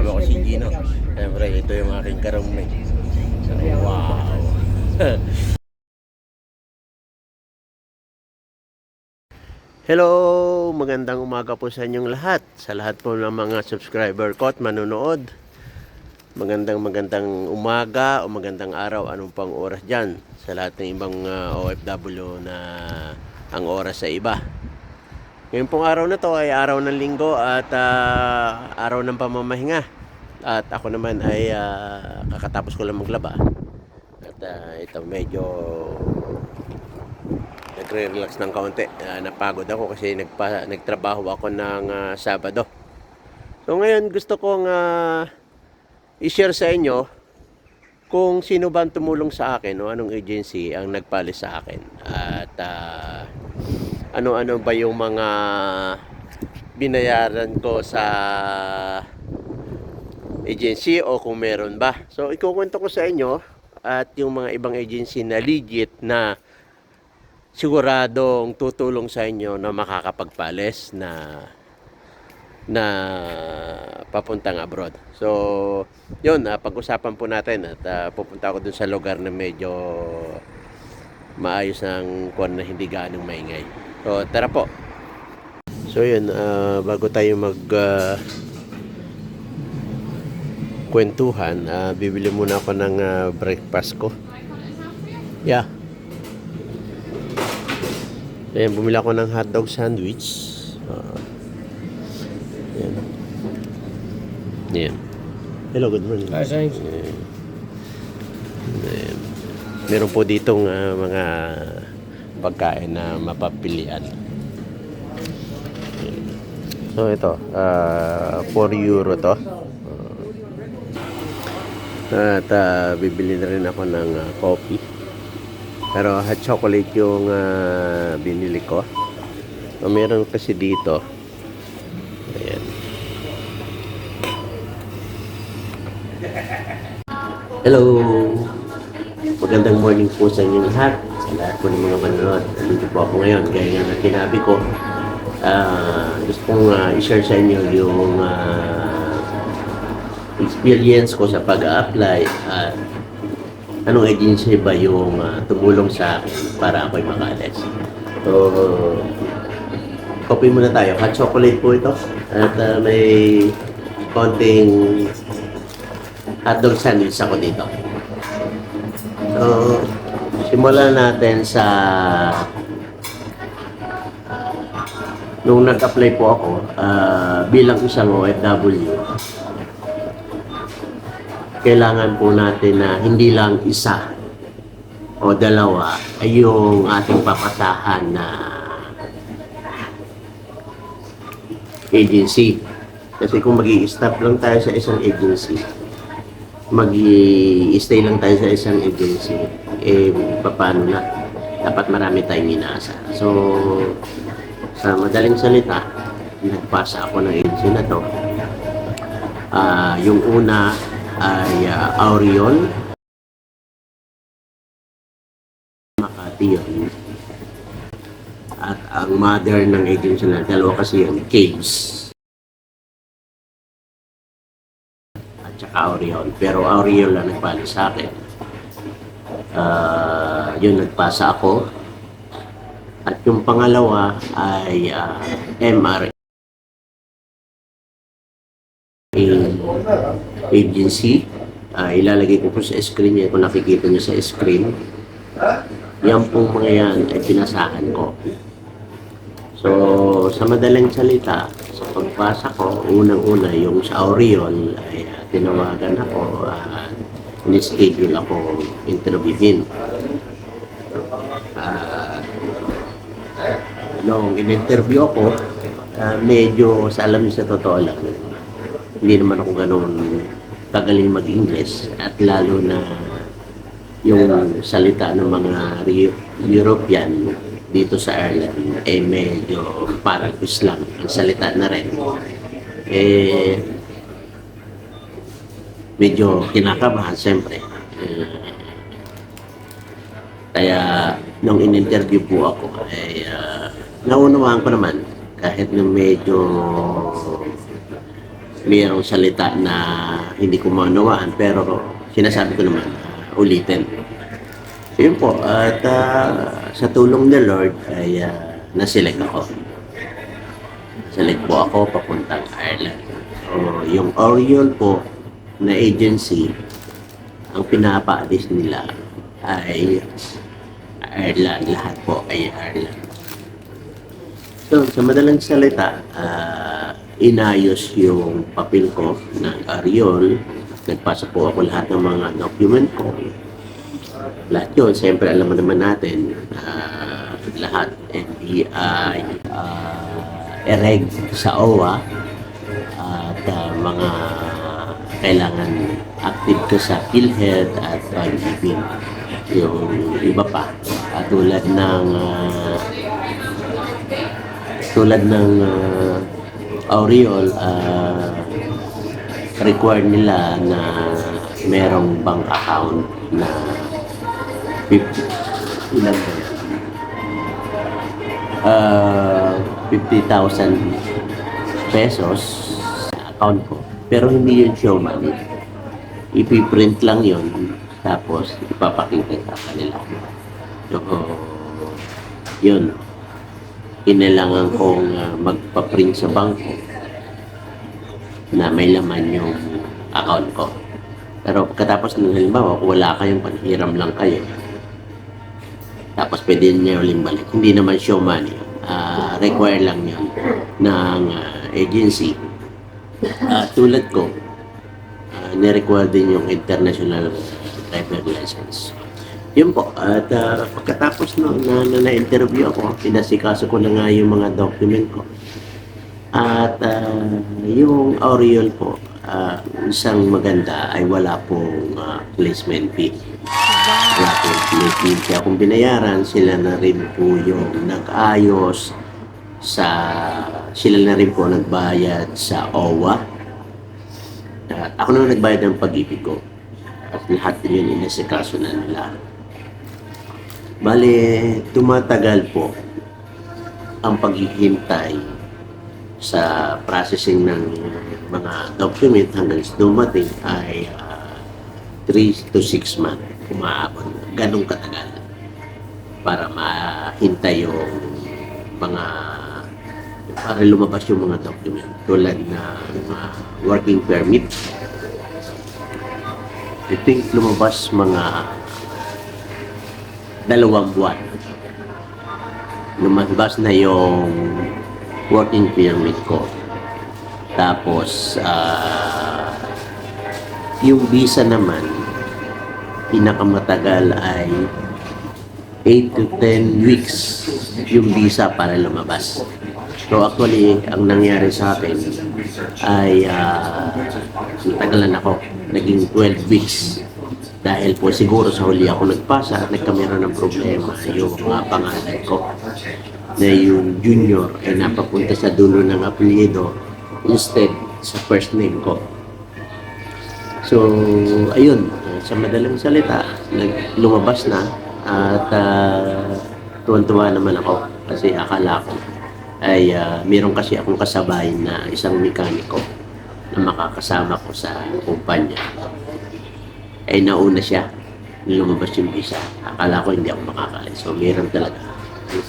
Kasama ko si Gino. Siyempre, ito yung aking karumay. So, wow. Hello! Magandang umaga po sa inyong lahat. Sa lahat po ng mga subscriber ko at manonood. Magandang magandang umaga o magandang araw, anong pang oras dyan. Sa lahat ng ibang uh, OFW na ang oras sa iba. Ngayon pong araw na to ay araw ng linggo at ah, araw ng pamamahinga. At ako naman ay ah, kakatapos ko lang maglaba. At ah, ito medyo nagre-relax ng kaunti. Ah, napagod ako kasi nagpa, nagtrabaho ako ng ah, Sabado. So ngayon gusto kong ah, i-share sa inyo kung sino ba ang tumulong sa akin o anong agency ang nagpalis sa akin. At ah, ano-ano ba yung mga binayaran ko sa agency o kung meron ba. So ikukwento ko sa inyo at yung mga ibang agency na legit na siguradong tutulong sa inyo na makakapagpalis na na papuntang abroad. So, yun, ah, pag-usapan po natin at ah, pupunta ako dun sa lugar na medyo maayos ng kuwan na hindi ganong maingay. So, tara po. So, yun, ah, bago tayo mag ah, kwentuhan, ah, bibili muna ako ng ah, breakfast ko. Yeah. Ayan, bumili ako ng hotdog sandwich. Ah, yan. Yan. Hello, good morning. Hi, thanks. Ayan. Ayan. Meron po ditong ah, mga pagkain na mapapilian. So ito, ah 4 euro to. Ah, at ah, bibili na rin ako ng ah, coffee. Pero hot chocolate yung ah, binili ko. So, meron kasi dito. Ayan. Hello! Magandang morning po sa inyo lahat. Sa lahat po ng mga manonood. Nandito po ako ngayon. Gaya nga na sinabi ko, ah, gusto kong ah, i-share sa inyo yung ah, experience ko sa pag-apply at anong agency ba yung ah, tumulong sa akin para ako'y makaalis. So, coffee muna tayo. Hot chocolate po ito. At ah, may konting hotdog sandwich ako dito. So, simulan natin sa nung nag-apply po ako ah, bilang isang OFW kailangan po natin na hindi lang isa o dalawa ay yung ating papasahan na agency. Kasi kung mag stop lang tayo sa isang agency, mag stay lang tayo sa isang agency, eh, paano na? Dapat marami tayong inaasa. So, sa madaling salita, nagpasa ako ng agency na to. Ah, yung una ay ah, Aurion Makati yun. At ang mother ng agency na dalawa kasi yun, Caves. Aurion. Pero Aurion lang nagpali sa akin. Ah, yun, nagpasa ako. At yung pangalawa ay ah, MR agency. Ah, ilalagay ko po sa screen yan kung nakikita nyo sa screen. Yan pong mga yan ay pinasahan ko. So, sa madaling salita, sa pagpasa ko, unang-una yung sa Auriol ay ah, tinawagan ako at in-schedule ako interviewin. Ah, nung in-interview ako, ah, medyo sa alam sa totoo lang, hindi naman ako ganun kagaling mag-English at lalo na yung salita ng mga European dito sa Ireland eh medyo parang Islam. Ang salita na rin. Eh medyo kinakabahan siyempre. Eh, kaya nung in-interview po ako ay uh, naunawaan ko naman kahit na medyo mayroong salita na hindi ko maunawaan pero sinasabi ko naman uh, ulitin. Yun po, at ah, sa tulong ng Lord ay uh, naselect ako. Select po ako papuntang Ireland. So, yung Oriole po na agency, ang pinapaalis nila ay Ireland. Lahat po ay Ireland. So, sa madalang salita, ah, inayos yung papel ko ng Ariol. Nagpasa po ako lahat ng mga document ko. Lahat yun, siyempre alam naman natin, ah, lahat NBI, uh, EREG sa OWA, at ah, mga kailangan active ka sa PhilHealth at pag-ibig. Yung iba pa, at tulad ng ah, tulad ng uh, Aureol, uh, require nila na merong bank account na 50, ilan ba yan? Uh, 50,000 pesos sa account ko. Pero hindi yun show money. Ipiprint lang yun, tapos ipapakita sa kanila. So, yun kinailangan kong uh, magpa-print sa bangko na may laman yung account ko. Pero pagkatapos ng halimbawa, wala kayong panhiram lang kayo, tapos pwede niyo uling balik. Hindi naman show money. Uh, require lang yun ng uh, agency. Uh, tulad ko, uh, nirequire din yung international driver license. Yun po. At uh, pagkatapos no, na, na, na-interview ako, pinasikaso ko na nga yung mga document ko. At uh, yung Aureol po, uh, isang maganda ay wala pong uh, placement fee. Pong placement fee akong binayaran. Sila na rin po yung nag-ayos sa sila na rin po nagbayad sa OWA. At ako na nagbayad ng pag-ibig ko. At lahat din yun inasikaso na nila. Bale, tumatagal po ang paghihintay sa processing ng mga document hanggang dumating ay 3 to 6 months umaabot. Ganong katagal para mahintay yung mga para lumabas yung mga document tulad na uh, working permit I think lumabas mga dalawang buwan. Lumabas na yung working permit ko. Tapos, ah, yung visa naman, pinakamatagal ay 8 to 10 weeks yung visa para lumabas. So actually, ang nangyari sa akin ay uh, natagalan ako. Naging 12 weeks dahil po siguro sa huli ako nagpasa at nagkameron ng problema yung mga pangalan ko na yung junior ay napapunta sa dulo ng apelyido instead sa first name ko. So, ayun, sa madalang salita, lumabas na at uh, tuwan-tuwa naman ako kasi akala ko ay uh, meron kasi akong kasabay na isang mekaniko na makakasama ko sa kumpanya ay nauna siya lumabas yung visa. Akala ko hindi ako makakalis. So, meron talaga.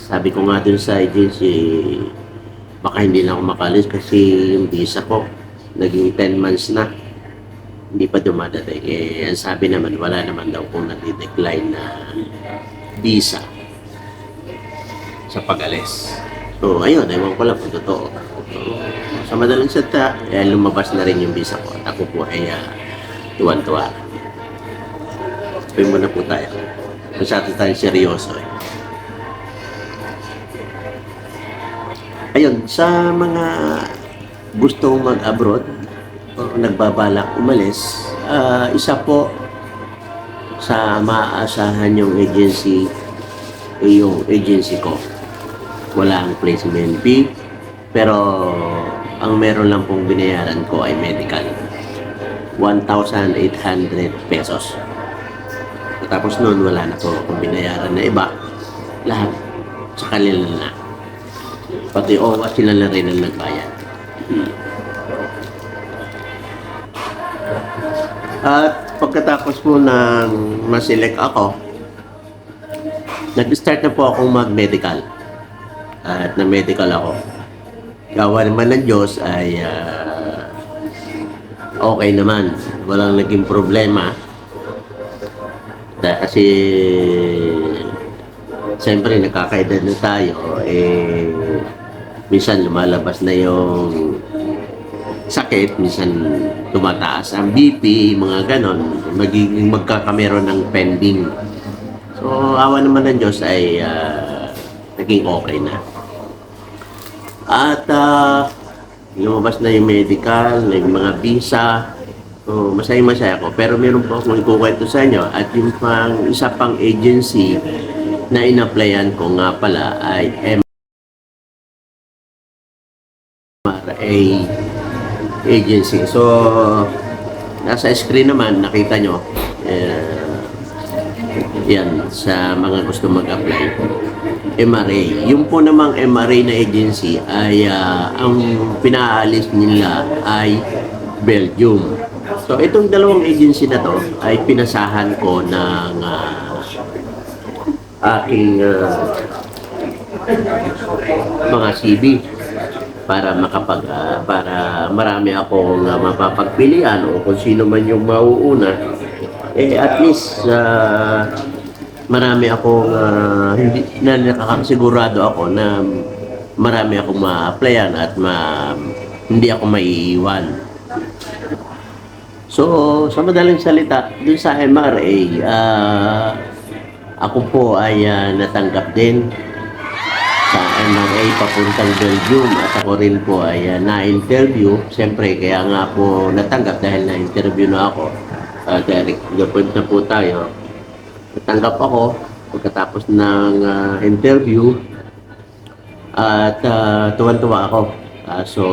Sabi ko nga dun sa agency, baka hindi na ako makalis kasi yung visa ko naging 10 months na. Hindi pa dumadating. Eh, ang sabi naman, wala naman daw kung nati-decline na visa sa pag-alis. So, ayun, ewan ko lang kung totoo. So, sa madalang salita, eh, lumabas na rin yung visa ko. At ako po ay uh, tuwan-tuwa. Sabi muna po tayo. Masyado tayong seryoso eh. Ayun, sa mga gustong mag-abroad o nagbabalak umalis, ah, isa po sa maaasahan yung agency eh, yung agency ko. Walang placement fee, pero ang meron lang pong binayaran ko ay medical. 1,800 pesos. Tapos noon, wala na po akong binayaran na iba. Lahat sa kanila na. Pati OWA sila na rin ang nagbayad. Hmm. At pagkatapos po ng maselect ako, nag-start na po akong mag-medical. At na-medical ako. Gawa naman ng Diyos ay ah, okay naman. Walang naging problema. Dahil kasi siyempre nakakaedad na tayo eh minsan lumalabas na yung sakit, minsan tumataas ang BP, mga ganon, magiging magkakameron ng pending. So, awa naman ng Diyos ay ah, naging okay na. At ah, lumabas na yung medical, may mga visa, so masaya masaya ako. Pero meron po akong ikukwento sa inyo at yung pang, isa pang agency na in-applyan ko nga pala ay MRA agency. So, nasa screen naman, nakita nyo, eh, yan, sa mga gusto mag-apply. MRA. Yung po namang MRA na agency ay ah, ang pinaalis nila ay Belgium. So, itong dalawang agency na to ay pinasahan ko ng ah, aking ah, mga CV para makapag ah, para marami akong ah, mapapagpilian o kung sino man yung mauuna eh at least ah, marami akong ah, hindi na nakakasigurado ako na marami akong ma-applyan at ma hindi ako maiiwan. So, sa madaling salita, dun sa MRA, ah, ako po ay ah, natanggap din MRA papuntang Belgium at ako rin po ay uh, na-interview. Siyempre, kaya nga po natanggap dahil na-interview na ako. Uh, direct to the point na po tayo. Natanggap ako pagkatapos ng ah, interview at uh, tuwan-tuwa ako. Ah, so,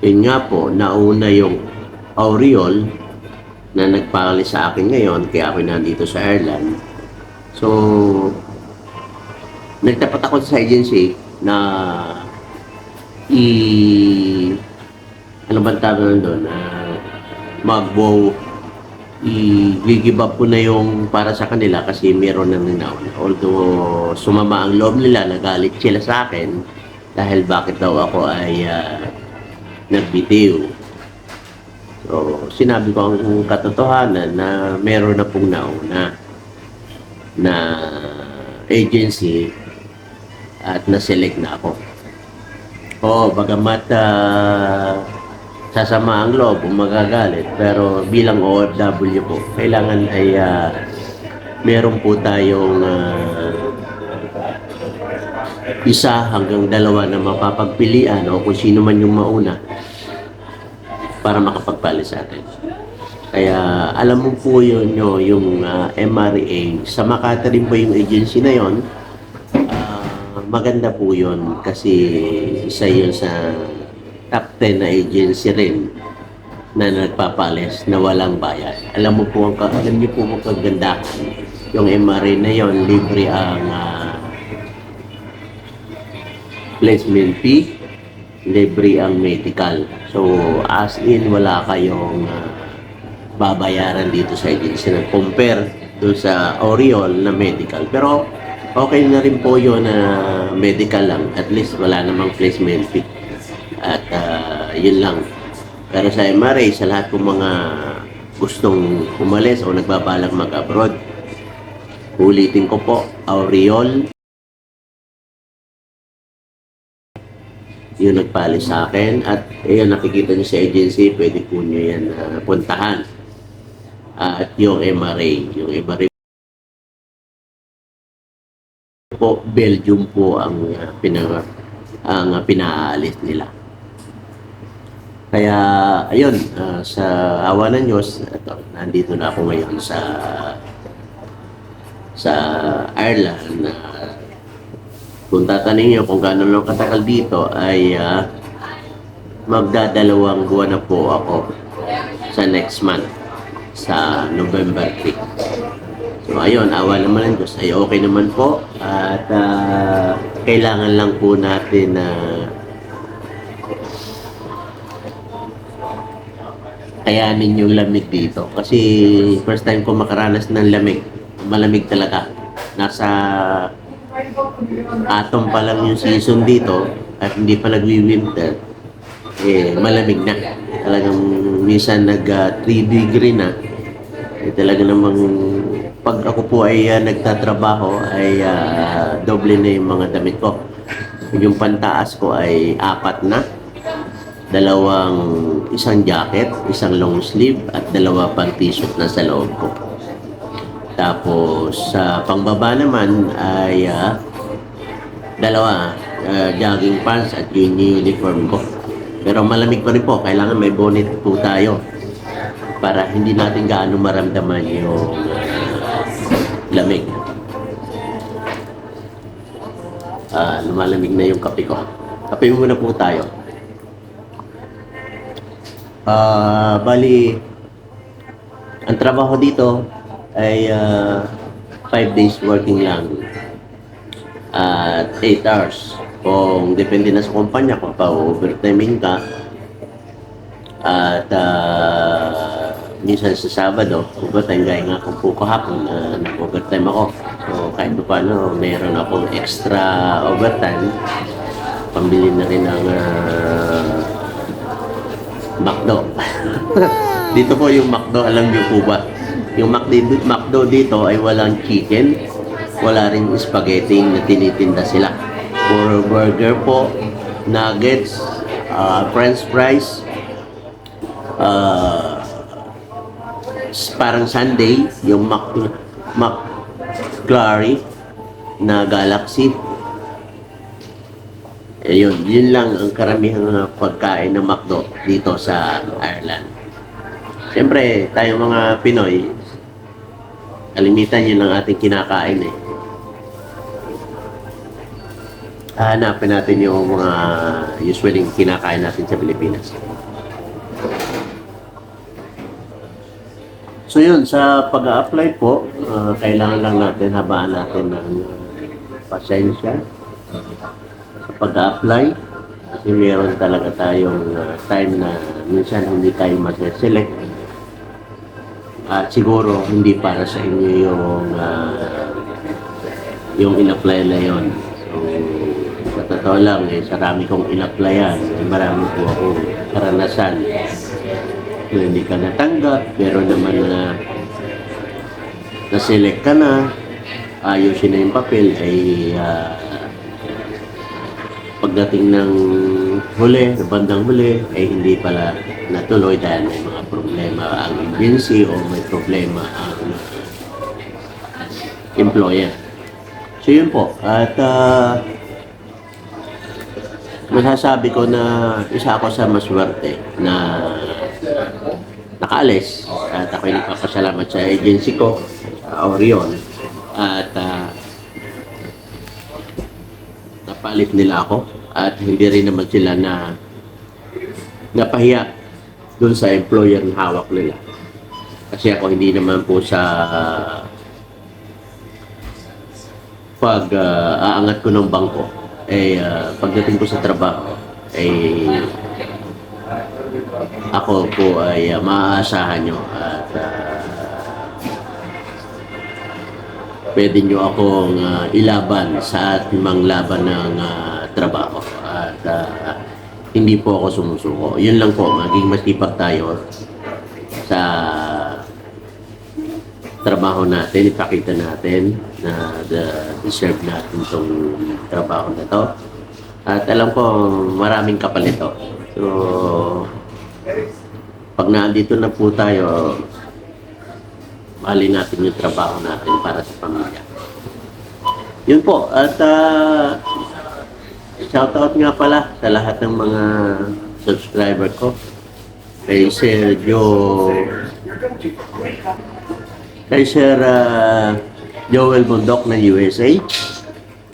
yun nga po, nauna yung Auriol na nagpakali sa akin ngayon kaya ako nandito sa Ireland. So, nagtapat ako sa agency na i ano bang tawag doon na magbow i-give up ko na yung para sa kanila kasi meron na ninaon. Although sumama ang loob nila, nagalit sila sa akin dahil bakit daw ako ay uh, nagbitiw. So, sinabi ko ang katotohanan na meron na pong nauna na agency at na-select na ako. Oo, bagamat ah, sasama ang loob magagalit, pero bilang OFW po, kailangan ay ah, meron po tayong ah, isa hanggang dalawa na mapapagpilian o kung sino man yung mauna para makapagpali sa atin. Kaya alam mo po yun nyo, yung ah, MRA, sa Makati rin po yung agency na yon maganda po yun kasi isa yun sa top 10 na agency rin na nagpapalis na walang bayad. Alam mo po ang alam niyo po ang kagandahan. Yung MRA na yon libre ang ah, placement fee, libre ang medical. So as in wala kayong ah, babayaran dito sa agency na compare doon sa Oriol na medical. Pero okay na rin po yun na medical lang. At least wala namang placement fee. At ah, yun lang. Pero sa MRA, sa lahat ng mga gustong umalis o nagbabalak mag-abroad, ulitin ko po, Auriol, yung nagpali sa akin at ayun nakikita niyo sa agency pwede po niyo yan ah, puntahan at yung MRA yung MRA po Belgium po ang uh, pinang ang uh, pinaalis nila kaya ayun ah, sa awa ng Diyos ito, nandito na ako ngayon sa sa Ireland na kung tatanungin niyo kung gaano lang katagal dito ay ah, magdadalawang buwan na po ako sa next month sa November 3. So ayun, awa naman ng Diyos ay okay naman po at ah, kailangan lang po natin na kayanin yung lamig dito. Kasi first time ko makaranas ng lamig. Malamig talaga. Nasa atom pa lang yung season dito at hindi pa nagwi-winter. Eh, malamig na. Talagang minsan nag 3 degree na. Eh, talaga namang pag ako po ay ah, nagtatrabaho ay ah, doble na yung mga damit ko. Yung pantaas ko ay apat na dalawang isang jacket, isang long sleeve at dalawa pang t-shirt na sa loob ko. Tapos sa pangbaba naman ay ah, dalawa ah, jogging pants at yun yung uniform ko. Pero malamig pa rin po, kailangan may bonnet po tayo para hindi natin gaano maramdaman yung ah, lamig. Ah, lumalamig na yung kape ko. Kape muna po tayo. Ah, bali, ang trabaho dito ay 5 days working lang. At 8 hours. Kung depende na sa kumpanya, kung pa overtiming ka. At ah, minsan sa Sabado, overtime gaya nga kung po kahapon na nag-overtime ako. So kahit pa paano, meron akong extra overtime. Pambili na rin ng ah, McDo. dito po yung McDo, alam niyo po ba? Yung McDo, McDo dito ay walang chicken, wala rin spaghetti na tinitinda sila. Puro burger po, nuggets, ah, french fries, s- parang Sunday, yung Mac, McFlurry na Galaxy, Ayun, yun lang ang karamihang pagkain ng McDo dito sa Ireland. Siyempre, tayo mga Pinoy, kalimitan yun ang ating kinakain eh. Hanapin natin yung mga usually kinakain natin sa Pilipinas. So yun, sa pag-apply po, uh, kailangan lang natin habaan natin ng pasensya sa pag-apply kasi meron talaga tayong uh, time na minsan hindi tayo mag-select at siguro hindi para sa inyo yung uh, yung in-apply na yon so sa totoo lang eh sarami kong in-applyan eh, marami po akong karanasan na hindi ka natanggap pero naman na na-select ka na ayusin na yung papel ay ah, pagdating ng huli, ng bandang huli, ay hindi pala natuloy dahil may mga problema ang agency o may problema ang uh, employer. So yun po. At ah, masasabi ko na isa ako sa maswerte na nakaalis at ako'y nagpapasalamat sa agency ko, sa Orion. At ah, napalit nila ako at hindi rin naman sila na napahiya dun sa employer na hawak nila. Kasi ako hindi naman po sa pag ah, aangat ko ng bangko eh ah, pagdating ko sa trabaho eh ako po ay ah, maaasahan nyo at ah, pwede nyo akong ah, ilaban sa ating laban ng ah, trabaho at ah, hindi po ako sumusuko. Yun lang po, maging masipag tayo sa trabaho natin, ipakita natin na the, deserve natin itong trabaho na to. At alam ko, maraming kapalit to. So, pag nandito na po tayo, mahalin natin yung trabaho natin para sa pamilya. Yun po. At uh, shoutout nga pala sa lahat ng mga subscriber ko. Kay Joe kay Sir ah, Joel Bundok ng USA,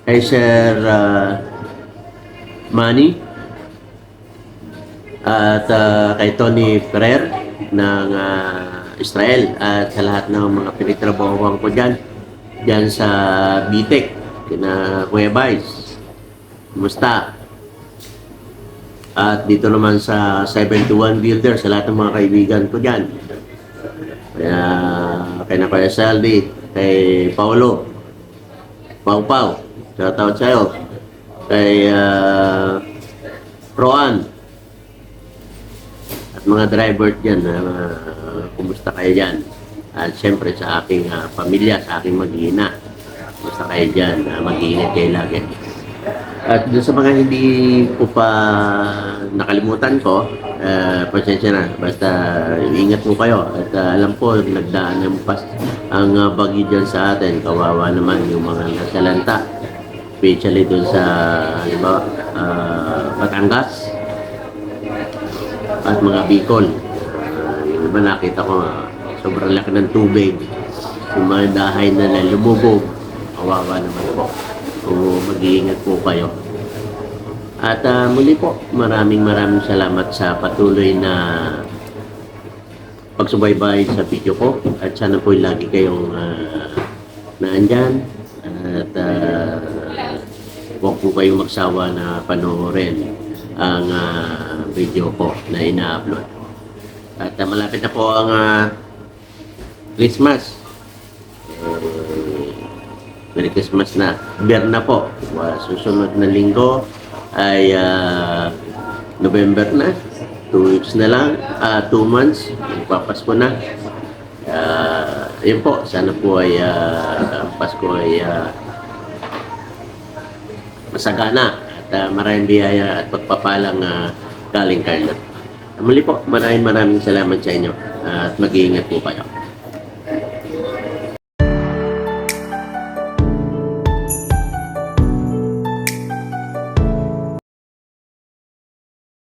kay Sir uh, Manny, at ah, kay Tony Ferrer ng ah, Israel at sa lahat ng mga pinagtrabahuan ko dyan, dyan sa BTEC, kina Kuya Vice, Kumusta? At dito naman sa 71 Builder, sa lahat ng mga kaibigan ko dyan. Kaya, kay Napaya Saldi, kay Paolo, Pau Pau, shoutout sa'yo. Kay uh, Roan, mga driver dyan, uh, kumusta kayo dyan? At siyempre sa aking ah, pamilya, sa aking mag-iina. Kumusta kayo dyan? Uh, mag-iingat kayo lagi. At doon sa mga hindi ko pa nakalimutan ko, uh, pasensya na. Basta ingat po kayo. At ah, alam po, nagdaan ng pas ang uh, bagyo dyan sa atin. Kawawa naman yung mga nasalanta. Especially doon sa, halimbawa, uh, Batangas at mga Bicol. Uh, yung iba nakita ko, ah, sobrang laki ng tubig. Yung mga dahay na lumubog, kawawa naman po. So, mag-iingat po kayo. At ah, muli po, maraming maraming salamat sa patuloy na pagsubaybay sa video ko. At sana po lagi kayong uh, naandyan. At ah, huwag po kayong magsawa na panoorin ang ah, video ko na ina-upload. At ah, malapit na po ang ah, Christmas. Eh, Merry Christmas na. Bier na po. Wa- Susunod na linggo ay ah, November na. Two weeks na lang. Ah, two months. Magpapasko na. Ah, yun po. Sana po ay ang Pasko ay ah, masagana at uh, maraming biyaya at pagpapalang uh, galing Carlot. Muli po, maraming maraming salamat sa inyo at mag-iingat po kayo.